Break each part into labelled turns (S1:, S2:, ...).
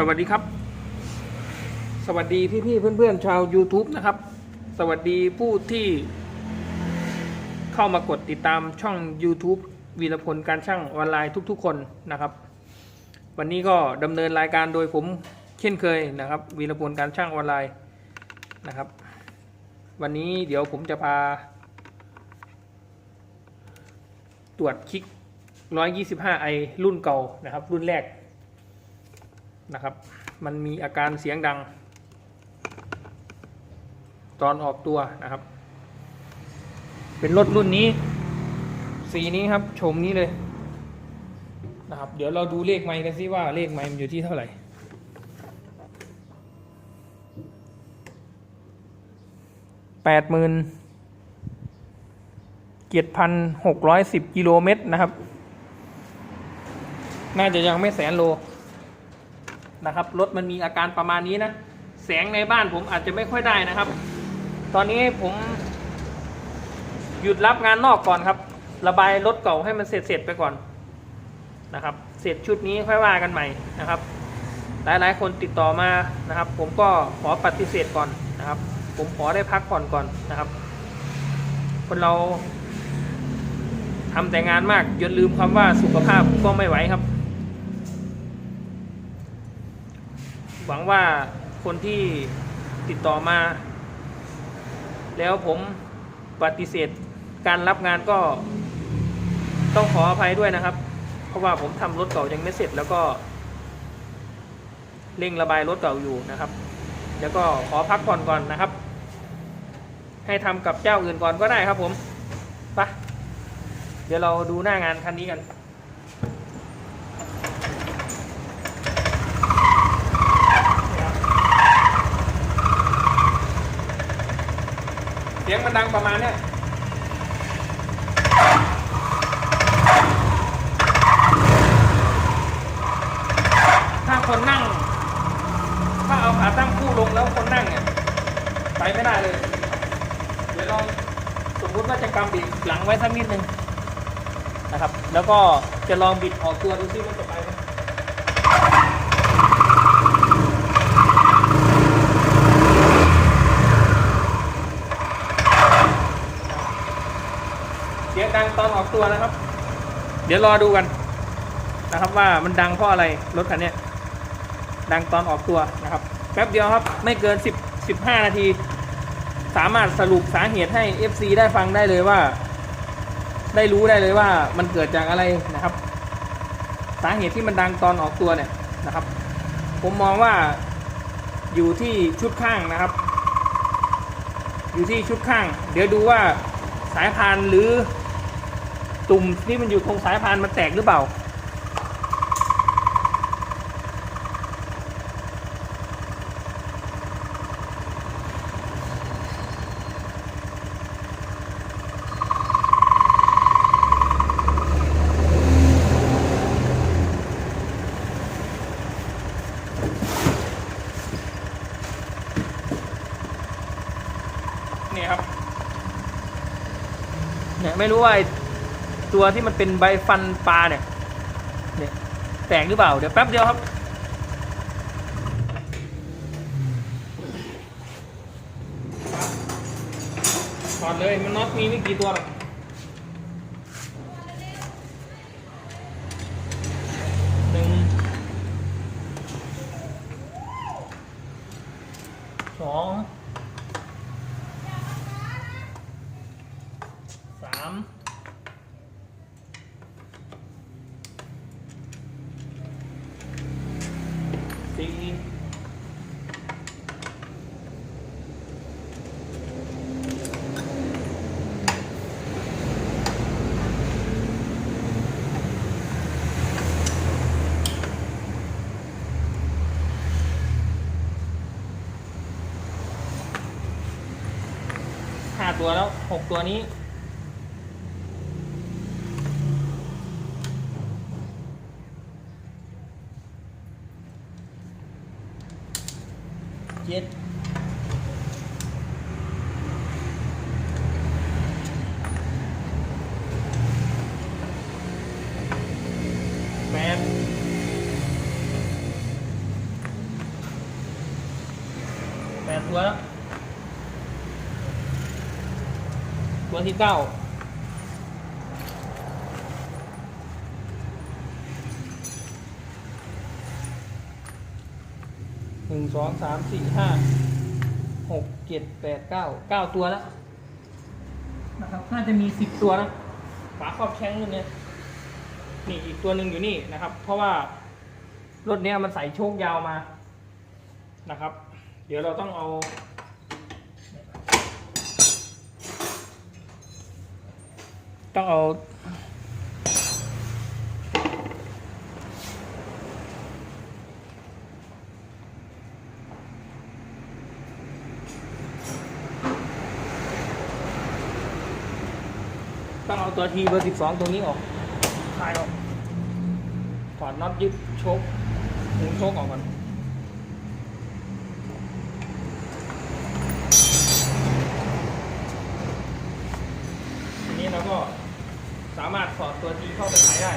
S1: สวัสดีครับ สวัสดีพี่พี่ๆเพื่อนๆชาว YouTube นะครับ สวัสดีผู้ที่เข้ามากดติดตามช่อง YouTube วีรพลการช่างออนไลน์ทุก ๆ คนนะครับ วันนี้ก็ดำเนินรายการโดยผมเช่นเคยนะครับ วีรพลการช่างออนไลน์นะครับ วันนี้เดี๋ยวผมจะพา ตรวจคลิก 125i รุ่นเก่านะครับ รุ่นแรก นะครับ มันมีอาการเสียงดัง ตอนออกตัวนะครับ เป็นรถรุ่นนี้ สีนี้ครับชมนี้เลยนะครับ เดี๋ยวเราดูเลขไมค์กันสิว่าเลขไมค์มันอยู่ที่เท่าไหร่แปดหมื่นเจ็ดพันหกร้อยสิบกิโลเมตรนะครับ น่าจะยังไม่แสนโล นะครับรถมันมีอาการประมาณนี้นะแสงในบ้านผมอาจจะไม่ค่อยได้นะครับ ตอนนี้ผมหยุดรับงานนอกก่อนครับ ระบายรถเก่าให้มันเสร็จเสร็จไปก่อนนะครับ เสร็จชุดนี้ค่อยว่ากันใหม่นะครับ หลายๆ คนติดต่อมานะครับ ผมก็ขอปฏิเสธก่อนนะครับ ผมขอได้พักผ่อนก่อนนะครับ คนเราทำแต่งานมากจนลืมคำว่าสุขภาพก็ไม่ไหวครับ หวังว่าคนที่ติดต่อมา แล้วผมปฏิเสธการรับงานก็ต้องขออภัยด้วยนะครับ เพราะว่าผมทำรถเก่ายังไม่เสร็จแล้วก็เร่งระบายรถเก่าอยู่นะครับ แล้วก็ขอพักผ่อนก่อนนะครับ ให้ทำกับเจ้าอื่นก่อนก็ได้ครับผมไปเดี๋ยวเราดูหน้างานคันนี้กัน เสียง มันดังประมาณเนี้ยถ้าคนนั่ง ถ้าเอาขาตั้งคู่ลงแล้วคนนั่งเนี่ยไปไม่ได้เลย เดี๋ยวลองสมมุติว่าจะกำบิดหลังไว้สักนิดนึงนะครับ แล้วก็จะลองบิดออกตัวดูซิว่าจะไปไหมเสียงดัง ตัวนะครับ เดี๋ยวรอดูกันนะครับว่ามันดังเพราะอะไรรถคันนี้ดังตอนออกตัวนะครับ แป๊บเดียวครับไม่เกิน 10 15 นาที สามารถสรุปสาเหตุให้ FC ได้ฟังได้เลยว่า ได้รู้ได้เลยว่ามันเกิดจากอะไรนะครับ สาเหตุที่มันดังตอนออกตัวเนี่ยนะครับ ผมมองว่าอยู่ที่ชุดข้างนะครับ อยู่ที่ชุดข้าง เดี๋ยวดูว่าสายพานหรือ ตุ่มที่มันอยู่ตรงสายพานมันแตกหรือเปล่าเนี่ยครับเนี่ยไม่รู้ว่า ตัวที่มันเป็นใบฟันปลาเนี่ยเนี่ยแตกหรือเปล่า เดี๋ยวแป๊บเดียวครับ ถอดเลยมันน็อตมีไม่กี่ตัวหรอกหนึ่งสองสามสี่ ห้าตัวแล้วหกตัวนี้ เจ็ดแปด ตัวแล้ว ตัวที่เก้าหนึ่งสองสามสี่ห้าหกเจ็ดแปดเก้าเก้าตัวแล้วนะครับน่าจะมีสิบตัวนะฝาครอบแข้งรุ่นเนี้ยนี่อีกตัวหนึ่งอยู่นี่นะครับ เพราะว่ารถเนี้ยมันใส่โชคยาวมานะครับ เดี๋ยวเราต้องเอา ต้องเอาต้องเอาตัวทีเบอร์สิบสองตรงนี้ออกคลายออก ถอดน็อตยึดโชคหมุนโชคออกก่อนทีนี้เราก็สามารถสอดตัวทีเข้าไปใช้ได้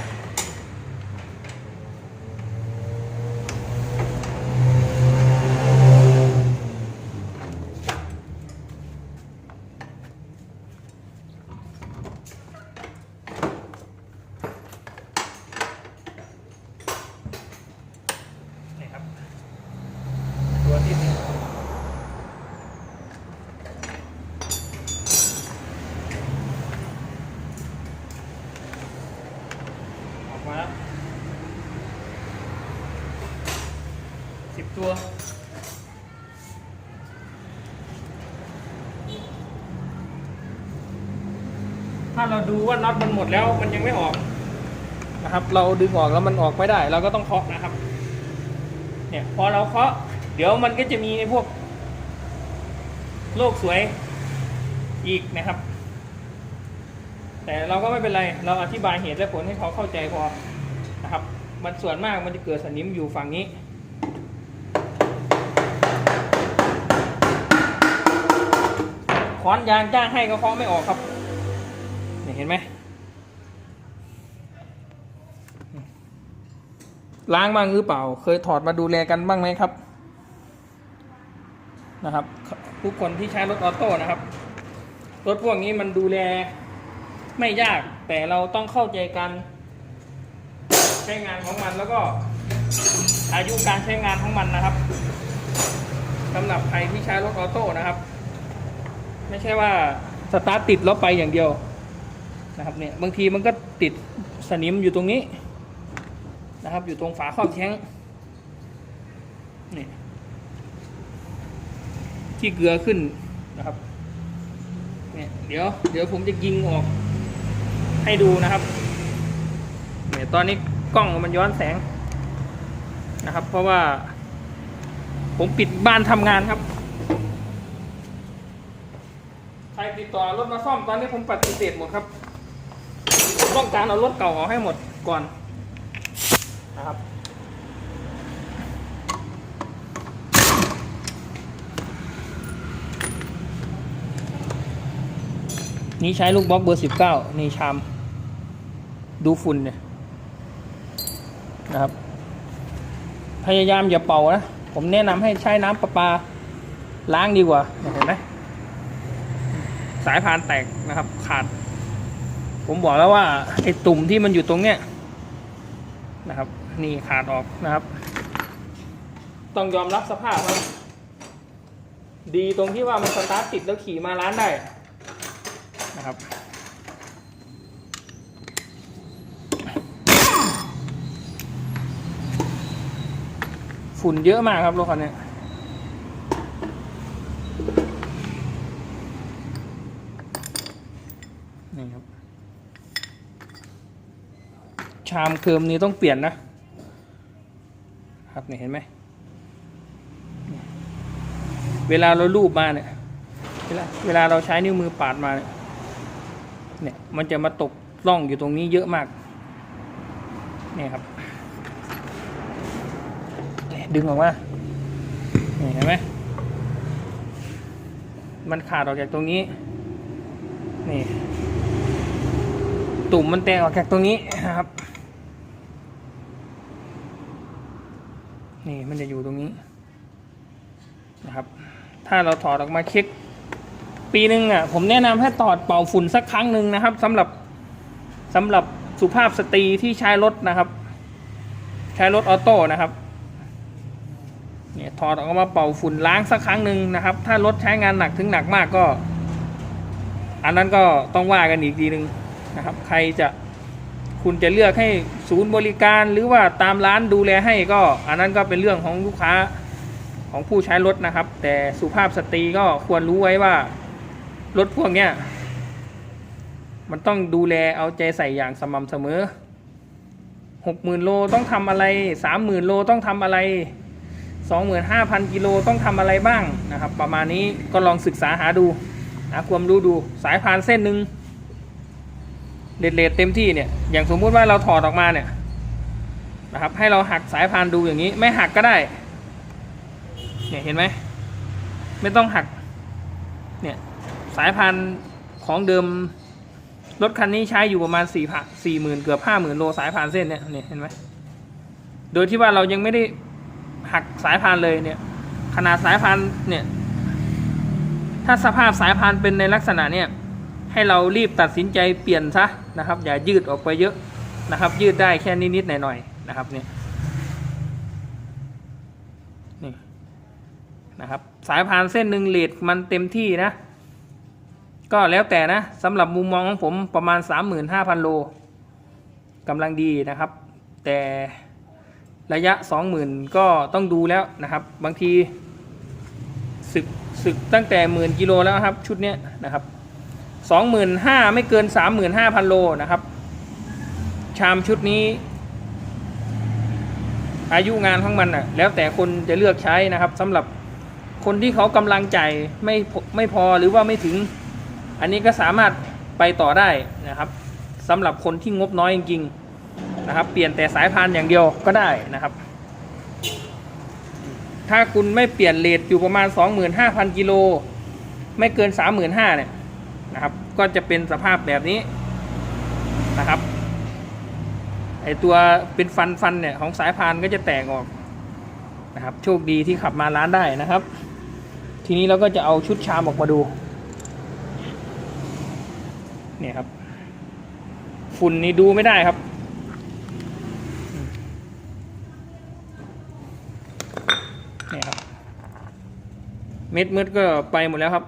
S1: นี่ครับ ตัวที่หนึ่งออกมาแล้วสิบ ตัวถ้าเราดูว่าน็อตมันหมดแล้วมันยังไม่ออกนะครับ เราดึงออกแล้วมันออกไม่ได้ เราก็ต้องเคาะนะครับ เนี่ยพอเราเคาะ เดี๋ยวมันก็จะมีไอ้พวก โลกสวยอีกนะครับ แต่เราก็ไม่เป็นไร เราอธิบายเหตุและผลให้เขาเข้าใจพอนะครับ มันส่วนมากมันจะเกิดสนิมอยู่ฝั่งนี้ ขอนยางจ้างให้ก็เคาะไม่ออกครับเนี่ยเห็นไหมล้างบ้างหรือเปล่า เคยถอดมาดูแลกันบ้างไหมครับ นะครับ ทุกคนที่ใช้รถออโต้นะครับ รถพวกนี้มันดูแลไม่ยาก แต่เราต้องเข้าใจการใช้งานของมันแล้วก็อายุการใช้งานของมันนะครับสำหรับใครที่ใช้รถออโต้นะครับ ไม่ใช่ว่าสตาร์ทติดแล้วไปอย่างเดียวนะครับเนี่ยบางทีมันก็ติดสนิมอยู่ตรงนี้นะครับ อยู่ตรงฝาครอบแข้งนี่ที่เกลือขึ้นนะครับเนี่ยเดี๋ยวเดี๋ยวผมจะยิงออกให้ดูนะครับเนี่ยตอนนี้กล้องมันย้อนแสงนะครับ เพราะว่า ผมปิดบ้านทำงานครับ ใค รติดต่อรถมาซ่อมตอนนี้ผมปฏิเสธหมดครับผมต้องการเอารถเก่าออกให้หมดก่อนนะครับนี่ใช้ลูกบล็อกเบอร์สิบเก้านี่ชาม ดูฝุ่นเนี่ยนะครับ พยายามอย่าเป่านะ ผมแนะนำให้ใช้น้ำประปาล้างดีกว่าเห็นไหมายพานแตกนะครับ ขาด ผมบอกแล้วว่าไอ้ตุ่มที่มันอยู่ตรงเนี้ยนะครับ นี่ขาดออกนะครับ ต้องยอมรับสภาพครับดีตรงที่ว่ามันสตาร์ทติดแล้วขี่มาร้านได้นะครับฝุ่นเยอะมากครับรถคันนี้ครับ ชามเคิมนี้ต้องเปลี่ยนนะครับเนี่ยเห็นไหมเวลาเราลูบมาเนี่ยเวลาเวลาเราใช้นิ้วมือปาดมาเนี่ยเนี่ยมันจะมาตกร่องอยู่ตรงนี้เยอะมากเนี่ยครับดึงออกมาเนี่ยเห็นไหมมันขาดออกจากตรงนี้ นี่ ตุ่มมันแตกออกจากตรงนี้นะครับ นี่มันจะอยู่ตรงนี้นะครับ ถ้าเราถอดออกมาเช็ค ปีหนึ่งอะผมแนะนำให้ถอดเป่าฝุ่นสักครั้งหนึ่งนะครับสำหรับสำหรับสุภาพสตรีที่ใช้รถนะครับ ใช้รถออโต้นะครับเนี่ยถอดออกมาเป่าฝุ่นล้างสักครั้งหนึ่งนะครับ ถ้ารถใช้งานหนักถึงหนักมากก็ อันนั้นก็ต้องว่ากันอีกทีหนึ่งนะครับ ใครจะ คุณจะเลือกให้ศูนย์บริการหรือว่าตามร้านดูแลให้ก็ อันนั้นก็เป็นเรื่องของลูกค้าของผู้ใช้รถนะครับ แต่สุภาพสตรีก็ควรรู้ไว้ว่ารถพวกเนี้ยมันต้องดูแลเอาใจใส่อย่างสม่ำเสมอหกหมื่นโลต้องทำอะไรสามหมื่นโลต้องทำอะไร25,000กิโลต้องทำอะไรบ้างนะครับ ประมาณนี้ก็ลองศึกษาหาดูนะความรู้ดูสายพานเส้นหนึ่ง เลดเลดเต็มที่เนี่ย อย่างสมมุติว่าเราถอดออกมาเนี่ยนะครับ ให้เราหักสายพานดูอย่างนี้ ไม่หักก็ได้ เนี่ยเห็นไหม ไม่ต้องหัก เนี่ยสายพานของเดิมรถคันนี้ใช้อยู่ประมาณสี่พันสี่หมื่นเกือบห้าหมื่นโลสายพานเส้นเนี่ยเนี่ยเห็นไหมโดยที่ว่าเรายังไม่ได้หักสายพานเลยเนี่ย ขนาดสายพานเนี่ย ถ้าสภาพสายพานเป็นในลักษณะเนี่ย ให้เรารีบตัดสินใจเปลี่ยนซะ นะครับ อย่ายืดออกไปเยอะนะครับ ยืดได้แค่นิดๆหน่อยๆนะครับเนี่ยนี่นะครับสายพานเส้นหนึ่งเลดมันเต็มที่นะ ก็แล้วแต่นะสำหรับมุมมองของผมประมาณ 35,000 โลกำลังดีนะครับ แต่ระยะ 20,000 ก็ต้องดูแล้วนะครับ บางทีศึกศึกตั้งแต่หมื่นกิโลแล้วครับ ชุดเนี้ยนะครับ 25,000ไม่เกิน35,000โลนะครับ ชามชุดนี้ อายุงานของมันอะ แล้วแต่คนจะเลือกใช้นะครับสำหรับคนที่เขากำลังใจไม่ไม่พอหรือว่าไม่ถึง อันนี้ก็สามารถไปต่อได้นะครับสำหรับคนที่งบน้อยจริงๆนะครับ เปลี่ยนแต่สายพานอย่างเดียวก็ได้นะครับ ถ้าคุณไม่เปลี่ยนเลทอยู่ประมาณ 25,000กิโลไม่เกิน 35,000เนี่ย นะครับ ก็จะเป็นสภาพแบบนี้นะครับไอตัวเป็นฟันฟันเนี่ยของสายพานก็จะแตกออกนะครับ โชคดีที่ขับมาร้านได้นะครับ ทีนี้เราก็จะเอาชุดชามออกมาดูเนี่ยครับ ฝุ่นนี่ดูไม่ได้ครับ เนี่ยครับ เม็ดมืดก็ไปหมดแล้วครับ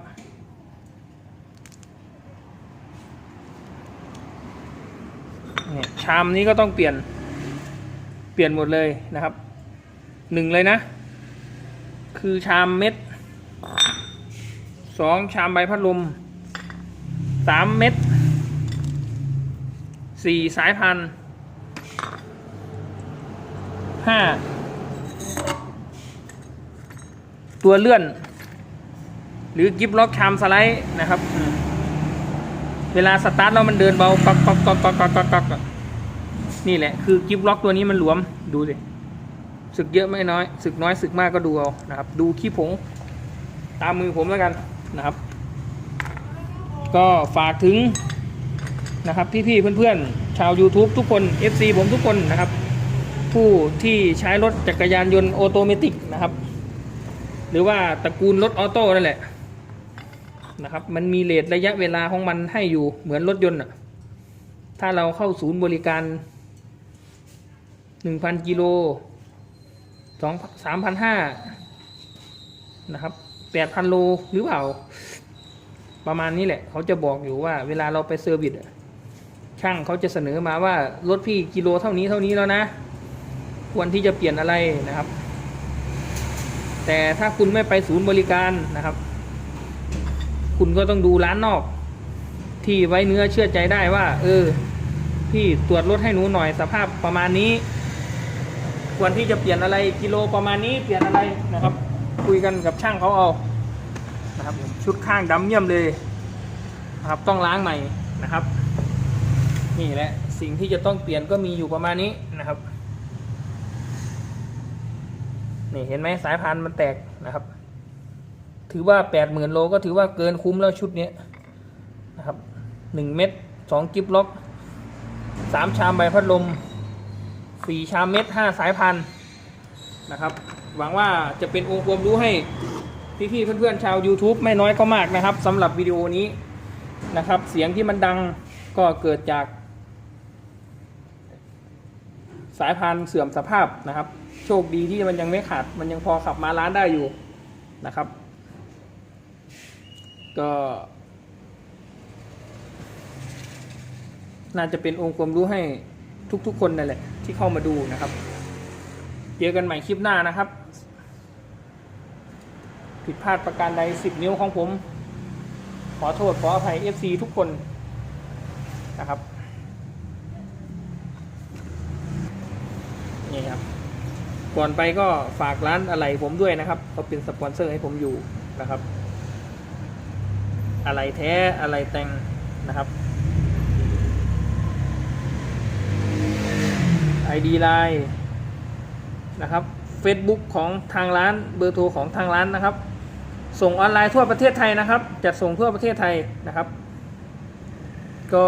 S1: เนี่ยชามนี้ก็ต้องเปลี่ยนเปลี่ยนหมดเลยนะครับหนึ่งเลยนะ คือชามเม็ดสองชามใบพัดลมสามเม็ดสี่สายพันธุ์ห้าตัวเลื่อน หรือกิฟล็อกชามสไลด์นะครับ เวลาสตาร์ทแล้วมันเดินเบาก๊อกก๊อกก๊อกก๊อกก๊อกก๊อกก๊อก นี่แหละคือกิฟล็อกตัวนี้มันหลวมดูสิสึกเยอะไม่น้อยสึกน้อยสึกมากก็ดูเอานะครับ ดูขี้ผงตามมือผมแล้วกันนะครับ ก็ฝากถึงนะครับพี่ๆเพื่อนๆ ชาว YouTube ทุกคน FC ผมทุกคนนะครับ ผู้ที่ใช้รถจักรยานยนต์ออโตเมติกนะครับ หรือว่าตระกูลรถออโต้นั่นแหละนะครับมันมีเลทระยะเวลาของมันให้อยู่เหมือนรถยนต์อะถ้าเราเข้าศูนย์บริการ 1,000กิโลสองสามพันห้านะครับแปดพันโลหรือเปล่า ประมาณนี้แหละ เขาจะบอกอยู่ว่า เวลาเราไปเซอร์วิสช่างเขาจะเสนอมาว่ารถพี่กิโลเท่านี้เท่านี้แล้วนะ ควรที่จะเปลี่ยนอะไรนะครับ แต่ถ้าคุณไม่ไปศูนย์บริการนะครับ คุณก็ต้องดูร้านนอก ที่ไว้เนื้อเชื่อใจได้ว่า เออ พี่ตรวจรถให้หนูหน่อยสภาพประมาณนี้ ควรที่จะเปลี่ยนอะไรกิโลประมาณนี้เปลี่ยนอะไรนะครับ คุยกันกับช่างเขาเอานะครับชุดข้างดำเยี่ยมเลยนะครับต้องล้างใหม่นะครับนี่แหละสิ่งที่จะต้องเปลี่ยนก็มีอยู่ประมาณนี้นะครับนี่เห็นไหมสายพานมันแตกนะครับ ถือว่าแปดหมื่นโลก็ถือว่าเกินคุ้มแล้วชุดนี้นะครับหนึ่งเม็ดสองกิฟล็อกสามชามใบพัดลม สี่ชามเม็ดห้าสายพันธุ์นะครับ หวังว่าจะเป็นองค์ความรู้ให้พี่ๆเพื่อนๆชาว YouTube ไม่น้อยก็มากนะครับสำหรับวิดีโอนี้นะครับ เสียงที่มันดังก็เกิดจาก สายพานธุ์เสื่อมสภาพนะครับ โชคดีที่มันยังไม่ขาด มันยังพอขับมาร้านได้อยู่นะครับ ก็ น่าจะเป็นองค์ความรู้ให้ทุกๆคนนั่นแหละ ที่เข้ามาดูนะครับ เจอกันใหม่คลิปหน้านะครับ ผิดพลาดประการใดสิบนิ้วของผม ขอโทษขออภัย FC ทุกคนนะครับนี่ครับก่อนไปก็ฝากร้านอะไรผมด้วยนะครับเขาเป็นสปอนเซอร์ให้ผมอยู่นะครับ อะไรแท้อะไรแต่งนะครับ ID Line นะครับ Facebook ของทางร้านเบอร์โทรของทางร้านนะครับ ส่งออนไลน์ทั่วประเทศไทยนะครับ จัดส่งทั่วประเทศไทยนะครับ ก็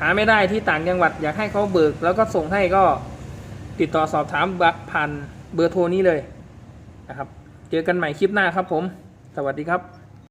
S1: หาไม่ได้ที่ต่างจังหวัดอยากให้เขาเบิก แล้วก็ส่งให้ก็ติดต่อสอบถามผ่านเบอร์โทรนี้เลยนะครับ เจอกันใหม่คลิปหน้าครับผม สวัสดีครับ